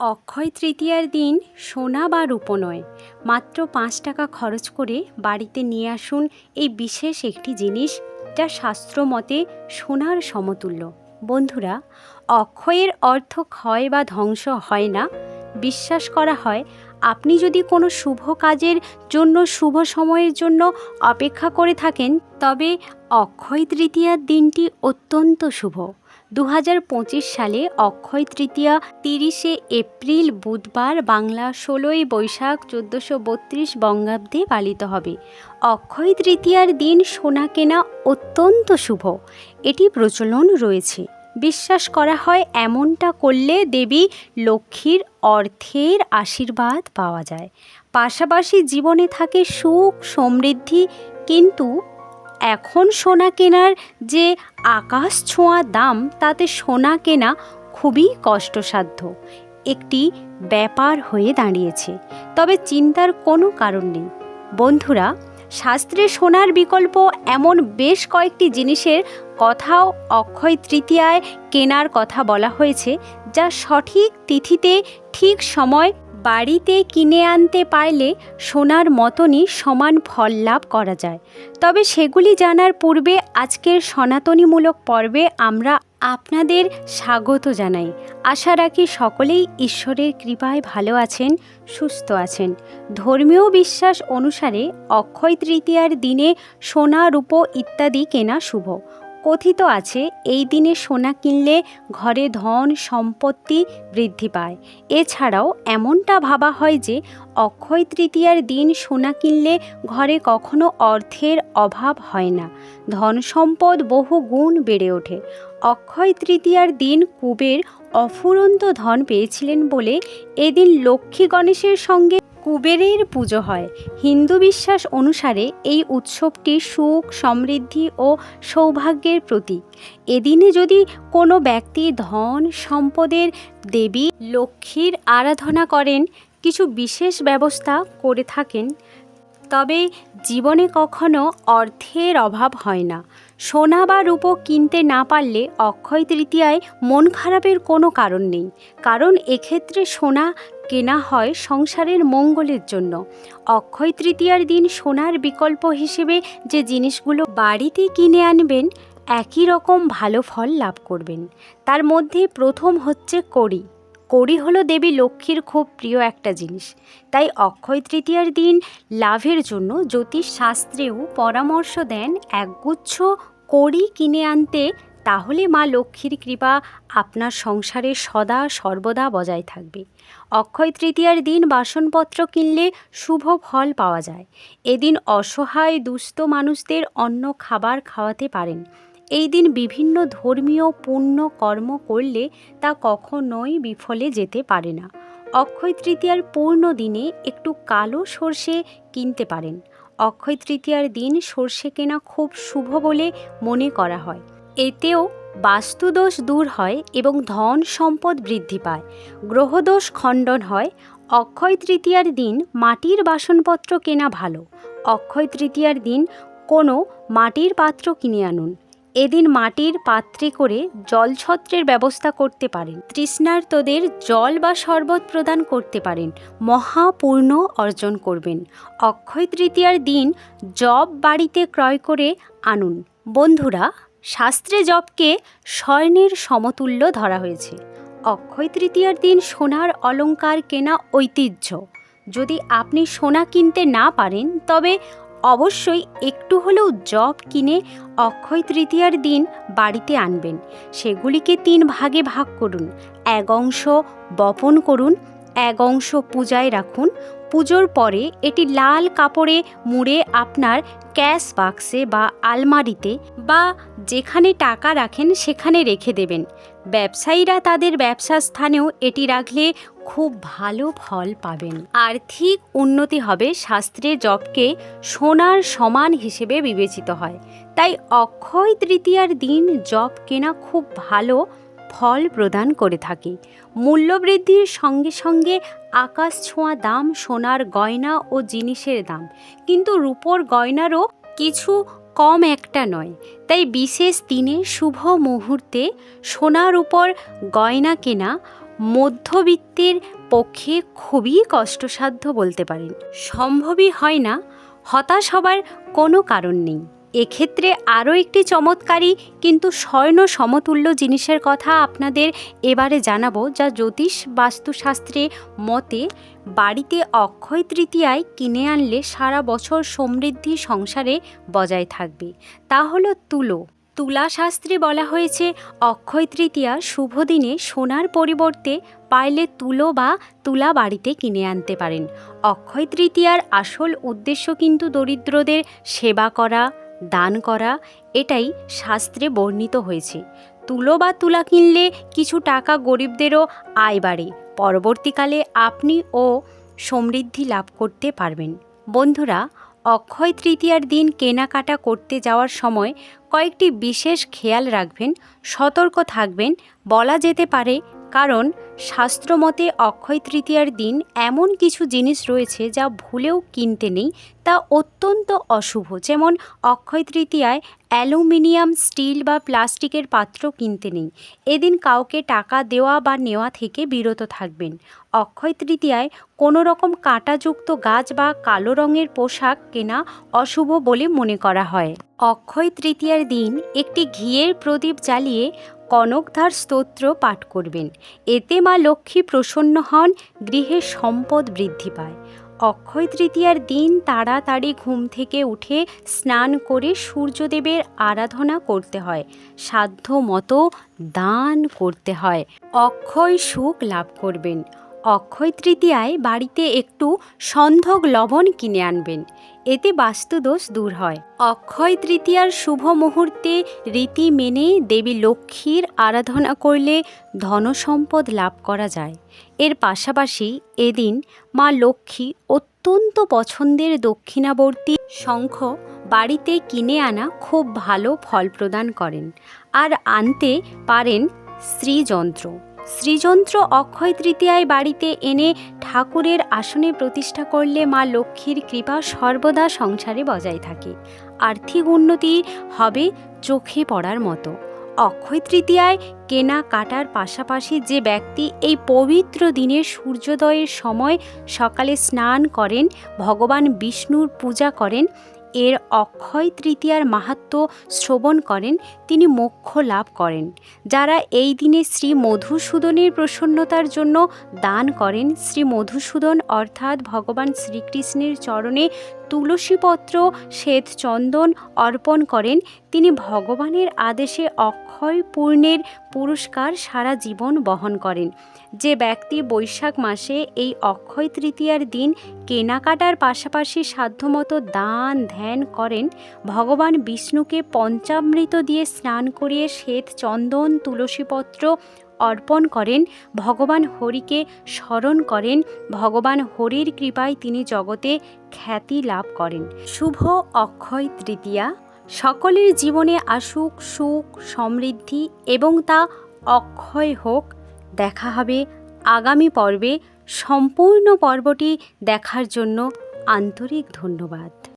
অক্ষয় তৃতীয়ার দিন সোনা বা রূপো নয়, মাত্র পাঁচ টাকা খরচ করে বাড়িতে নিয়ে আসুন এই বিশেষ একটি জিনিস যা শাস্ত্র মতে সোনার সমতুল্য। বন্ধুরা, অক্ষয়ের অর্থ ক্ষয় বা ধ্বংস হয় না। বিশ্বাস করা হয়, আপনি যদি কোনো শুভ কাজের জন্য শুভ সময়ের জন্য অপেক্ষা করে থাকেন, তবে অক্ষয় তৃতীয়ার দিনটি অত্যন্ত শুভ। দু হাজার পঁচিশ সালে অক্ষয় তৃতীয়া তিরিশে এপ্রিল বুধবার বাংলা ষোলোই বৈশাখ চোদ্দোশো বত্রিশ বঙ্গাব্দে পালিত হবে। অক্ষয় তৃতীয়ার দিন সোনা কেনা অত্যন্ত শুভ। এটি প্রচলন রয়েছে। বিশ্বাস করা হয় এমনটা করলে দেবী লক্ষ্মীর অর্থের আশীর্বাদ পাওয়া যায়। পাশাপাশি জীবনে থাকে সুখ, সমৃদ্ধি, কিন্তু এখন সোনা কেনার যে আকাশ ছোঁয়া দাম, তাতে সোনা কেনা খুবই কষ্টসাধ্য। একটি ব্যাপার হয়ে দাঁড়িয়েছে, তবে চিন্তার কোনো কারণ নেই। বন্ধুরা, শাস্ত্রে সোনার বিকল্প এমন বেশ কয়েকটি জিনিসের কথাও অক্ষয় তৃতীয়ায় কেনার কথা বলা হয়েছে, যা সঠিক তিথিতে ঠিক সময় বাড়িতে কিনে আনতে পারলে সোনার মতনই সমান ফল লাভ করা যায়। তবে সেগুলি জানার পূর্বে আজকের সনাতনীমূলক পর্বে আমরা আপনাদের স্বাগত জানাই। আশা রাখি সকলেই ঈশ্বরের কৃপায় ভালো আছেন, সুস্থ আছেন। ধর্মীয় বিশ্বাস অনুসারে অক্ষয় তৃতীয়ার দিনে সোনা, রূপো ইত্যাদি কেনা শুভ। কথিত আছে, এই দিনে সোনা কিনলে ঘরে ধন সম্পত্তি বৃদ্ধি পায়। এছাড়াও এমনটা ভাবা হয় যে, অক্ষয় তৃতীয়ার দিন সোনা কিনলে ঘরে কখনো অর্থের অভাব হয় না। ধন সম্পদ বহু গুণ বেড়ে ওঠে। অক্ষয় তৃতীয়ার দিন কুবের অফুরন্ত ধন পেয়েছিলেন বলে এদিন লক্ষ্মী গণেশের সঙ্গে কুবেরের পুজো হয়। হিন্দু বিশ্বাস অনুসারে এই উৎসবটি সুখ, সমৃদ্ধি ও সৌভাগ্যের প্রতীক। এদিনে যদি কোনো ব্যক্তি ধন, সম্পদের দেবী লক্ষ্মীর আরাধনা করেন, কিছু বিশেষ ব্যবস্থা করে থাকেন, তবে জীবনে কখনো অর্থের অভাব হয় না। সোনা বা রূপো কিনতে না পারলে অক্ষয় তৃতীয়ায় মন খারাপের কোনো কারণ নেই। কারণ এক্ষেত্রে সোনা কেনা হয় সংসারের মঙ্গলের জন্য। অক্ষয় তৃতীয়ার দিন সোনার বিকল্প হিসেবে যে জিনিসগুলো বাড়িতে কিনে আনবেন, একই রকম ভালো ফল লাভ করবেন। তার মধ্যে প্রথম হচ্ছে কড়ি। কড়ি হলো দেবী লক্ষ্মীর খুব প্রিয় একটা জিনিস। তাই অক্ষয় তৃতীয়ার দিন লাভের জন্য জ্যোতিষ শাস্ত্রেও পরামর্শ দেন একগুচ্ছ কড়ি কিনে আনতে তাহলে মা লক্ষ্মীর কৃপা আপনার সংসারে সদা সর্বদা বজায় থাকবে। অক্ষয় তৃতীয়ার দিন বাসনপত্র কিনলে শুভ ফল পাওয়া যায়। এদিন অসহায় দুস্থ মানুষদের অন্য খাবার খাওয়াতে পারেন। এই দিন বিভিন্ন ধর্মীয় পুণ্য কর্ম করলে তা কখনোই বিফলে যেতে পারে না। অক্ষয় তৃতীয়ার পূর্ণ দিনে একটু কালো সর্ষে কিনতে পারেন। অক্ষয় তৃতীয়ার দিন সর্ষে কেনা খুব শুভ বলে মনে করা হয়। এতেও বাস্তুদোষ দূর হয় এবং ধন সম্পদ বৃদ্ধি পায়। গ্রহদোষ খণ্ডন হয়। অক্ষয় তৃতীয়ার দিন মাটির বাসনপত্র কেনা ভালো। অক্ষয় তৃতীয়ার দিন কোনো মাটির পাত্র কিনে আনুন। এদিন মাটির পাত্রে করে জলছত্রের ব্যবস্থা করতে পারেন। তৃষ্ণার্তদের জল বা শরবত প্রদান করতে পারেন। মহাপূর্ণ অর্জন করবেন। অক্ষয় তৃতীয়ার দিন জব বাড়িতে ক্রয় করে আনুন। বন্ধুরা শাস্ত্রে জবকে স্বর্ণের সমতুল্য ধরা হয়েছে। অক্ষয় তৃতীয়ার দিন সোনার অলংকার কেনা ঐতিহ্য। যদি আপনি সোনা কিনতে না পারেন, তবে অবশ্যই একটু হলেও জব কিনে অক্ষয় তৃতীয়ার দিন বাড়িতে আনবেন। সেগুলিকে তিন ভাগে ভাগ করুন। এক অংশ বপন করুন এক অংশ পূজায় রাখুন। পুজোর পরে এটি লাল কাপড়ে মুড়ে আপনার ক্যাশ বাক্সে বা আলমারিতে বা যেখানে টাকা রাখেন সেখানে রেখে দেবেন। ব্যবসায়ীরা তাদের ব্যবসা স্থানেও এটি রাখলে খুব ভালো ফল পাবেন। আর্থিক উন্নতি হবে শাস্ত্রে জবকে সোনার সমান হিসেবে বিবেচিত হয়। তাই অক্ষয় তৃতীয়ার দিন জব কেনা খুব ভালো ফল প্রদান করে থাকে। মূল্যবৃদ্ধির সঙ্গে সঙ্গে আকাশ ছোঁয়া দাম, সোনার গয়না ও জিনিসের দাম। কিন্তু রূপোর গয়নারও কিছু কম একটা নয়। তাই বিশেষ দিনে শুভ মুহূর্তে সোনার উপর গয়না কেনা মধ্যবিত্তের পক্ষে খুবই কষ্টসাধ্য বলতে পারেন। সম্ভবই হয় না, হতাশ হবার কোনো কারণ নেই। এক্ষেত্রে আরও একটি চমৎকারী কিন্তু স্বর্ণ সমতুল্য জিনিসের কথা আপনাদের এবারে জানাব, যা জ্যোতিষ বাস্তুশাস্ত্রে মতে বাড়িতে অক্ষয় তৃতীয়ায় কিনে আনলে সারা বছর সমৃদ্ধি সংসারে বজায় থাকবে। তা হলো তুলো। তুলা শাস্ত্রে বলা হয়েছে, অক্ষয় তৃতীয়া শুভ দিনে সোনার পরিবর্তে পাইলে তুলো বা তুলা বাড়িতে কিনে আনতে পারেন। অক্ষয় তৃতীয়ার আসল উদ্দেশ্য কিন্তু দরিদ্রদের সেবা করা দান করা, এটাই শাস্ত্রে বর্ণিত হয়েছে। তুলো বা তুলা কিনলে কিছু টাকা গরিবদেরও আয় বাড়ে। পরবর্তীকালে আপনি ও সমৃদ্ধি লাভ করতে পারবেন। বন্ধুরা, অক্ষয় তৃতীয়ার দিন কেনাকাটা করতে যাওয়ার সময় কয়েকটি বিশেষ খেয়াল রাখবেন, সতর্ক থাকবেন, বলা যেতে পারে কারণ শাস্ত্রমতে অক্ষয় তৃতীয়ার দিন এমন কিছু জিনিস রয়েছে যা ভুলেও কিনতে নেই, তা অত্যন্ত অশুভ। যেমন অক্ষয় তৃতীয়ায় অ্যালুমিনিয়াম, স্টিল বা প্লাস্টিকের পাত্র কিনতে নেই। এদিন কাউকে টাকা দেওয়া বা নেওয়া থেকে বিরত থাকবেন। অক্ষয় তৃতীয়ায় কোনো রকম কাঁটাযুক্ত গাছ বা কালো রঙের পোশাক কেনা অশুভ বলে মনে করা হয়। অক্ষয় তৃতীয়ার দিন একটি ঘিয়ের প্রদীপ জ্বালিয়ে কনকধার স্তোত্র পাঠ করবেন। এতে মা লক্ষ্মী প্রসন্ন হন, গৃহে সম্পদ বৃদ্ধি পায়। অক্ষয় তৃতীয়ার দিন তাড়াতাড়ি ঘুম থেকে উঠে স্নান করে সূর্যদেবের আরাধনা করতে হয়। সাধ্য মতো দান করতে হয়। অক্ষয় সুখ লাভ করবেন। অক্ষয় তৃতীয়ায় বাড়িতে একটু সন্ধক লবণ কিনে আনবেন। এতে বাস্তুদোষ দূর হয়। অক্ষয় তৃতীয়ার শুভ মুহূর্তে রীতি মেনে দেবী লক্ষ্মীর আরাধনা করলে ধনসম্পদ লাভ করা যায়। এর পাশাপাশি এদিন মা লক্ষ্মী অত্যন্ত পছন্দের দক্ষিণাবর্তী শঙ্খ বাড়িতে কিনে আনা খুব ভালো ফল প্রদান করেন। আর আনতে পারেন শ্রীযন্ত্র। শ্রীযন্ত্র অক্ষয় তৃতীয়ায় বাড়িতে এনে ঠাকুরের আসনে প্রতিষ্ঠা করলে মা লক্ষ্মীর কৃপা সর্বদা সংসারে বজায় থাকে। আর্থিক উন্নতি হবে চোখে পড়ার মতো। অক্ষয় তৃতীয়ায় কেনা কাটার পাশাপাশি যে ব্যক্তি এই পবিত্র দিনে সূর্যোদয়ের সময় সকালে স্নান করেন, ভগবান বিষ্ণুর পূজা করেন এর অক্ষয় তৃতীয়ার মাহাত্ম শ্রবণ করেন, তিনি মোক্ষ লাভ করেন। যারা এই দিনে শ্রী মধুসূদনের প্রসন্নতার জন্য দান করেন, শ্রী মধুসূদন অর্থাৎ ভগবান শ্রীকৃষ্ণের চরণে তুলসীপত্র শ্বেত চন্দন অর্পণ করেন তিনি ভগবানের আদেশে অক্ষয় পূর্ণের পুরস্কার সারা জীবন বহন করেন। যে ব্যক্তি বৈশাখ মাসে এই অক্ষয় তৃতীয়ার দিন কেনাকাটার পাশাপাশি সাধ্যমতো দান ধ্যান করেন, ভগবান বিষ্ণুকে পঞ্চামৃত দিয়ে স্নান করিয়ে শ্বেত চন্দন, তুলসীপত্র অর্পণ করেন, ভগবান হরিকে স্মরণ করেন, ভগবান হরির কৃপায় তিনি জগতে খ্যাতি লাভ করেন। শুভ অক্ষয় তৃতীয়া। সকলের জীবনে আসুক সুখ, সমৃদ্ধি এবং তা অক্ষয় হোক, দেখা হবে আগামী পর্বে। সম্পূর্ণ পর্বটি দেখার জন্য আন্তরিক ধন্যবাদ।